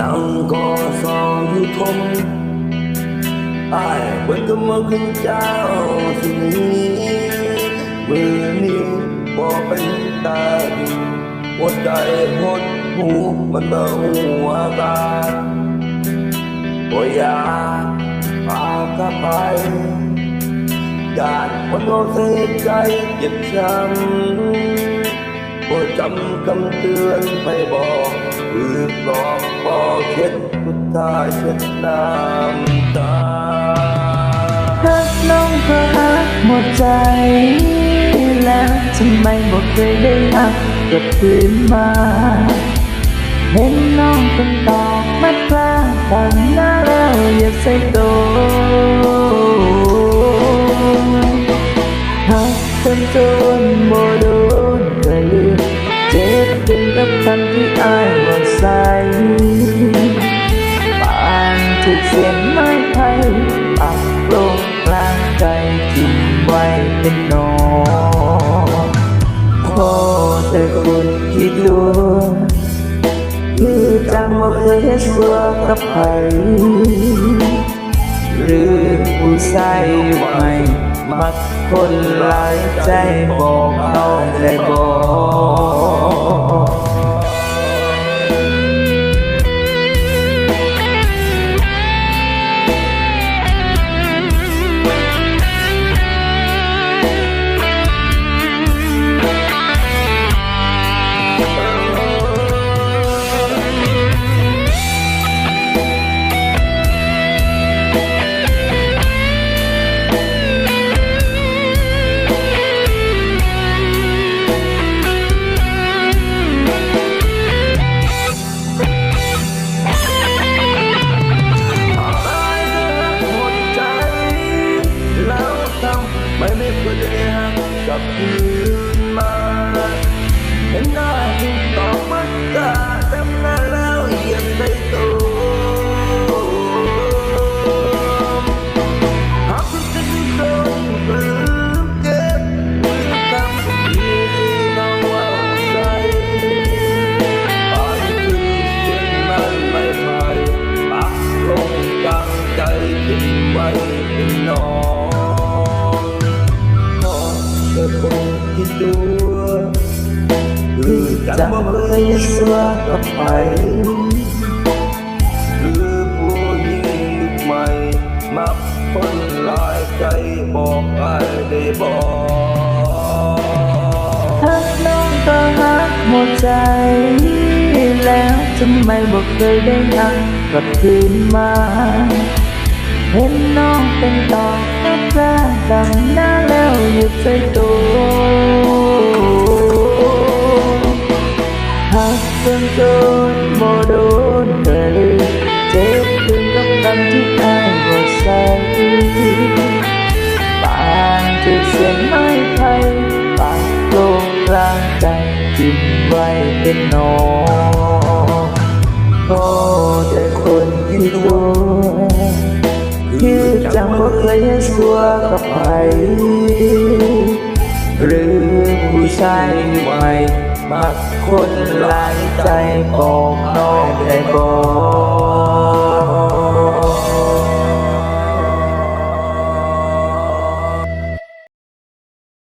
นั่งก็สองอยู่ทมไอ้เบิ่งก็มาขึ้นเจ้าสินี้มือนี้บ่เป็นตาดีหัวใจหดหูมันเบาหัวตาบ่อยากพากลับไปญาติคนโน้เสียใจเจ็บช้ำ บ่จำคำเตือนไปบอกหรือหลอกบอกเช็ดสุท้าเช็ดน้ำตารักน้องก็รักหมดใจแล้วทำไมบอกเคยได้รักกลับคืนมาเห็นน้องเป็นตอกมัดกล้าตั้งหน้าแล้วอย่าใส่ตัว ชัวกับใครหรือผู้ใส่ไหม่มักคนหลายใจบอกเขา หักกลับคืนมาเอคงคิดดูคือจังจังว่าเคยสัสัวกับไปไปคือผู้หญิงยุคใหม่มักคนหลายใจบอกไปได้บอกหักน้องก็หักหมดใจแล้วทำไมบอกเคยได้รักกลับคืนมา เห็นน้องเป็นดอกแม่กล้าดังหน้าแล้วหยุดใจตัวหักจนจนโมโดนเธอลืมเจ็บถึงกับคำที่อายว่าใส่ปานถูกเสียงไม้ไผ่ปากโลงกลางใจจิ้มไว้เป็นหนอน บ่เคยเห็นสัวกับใครหรือผู้ชายใหม่มักคนหลายใจบอกน้องได้บอก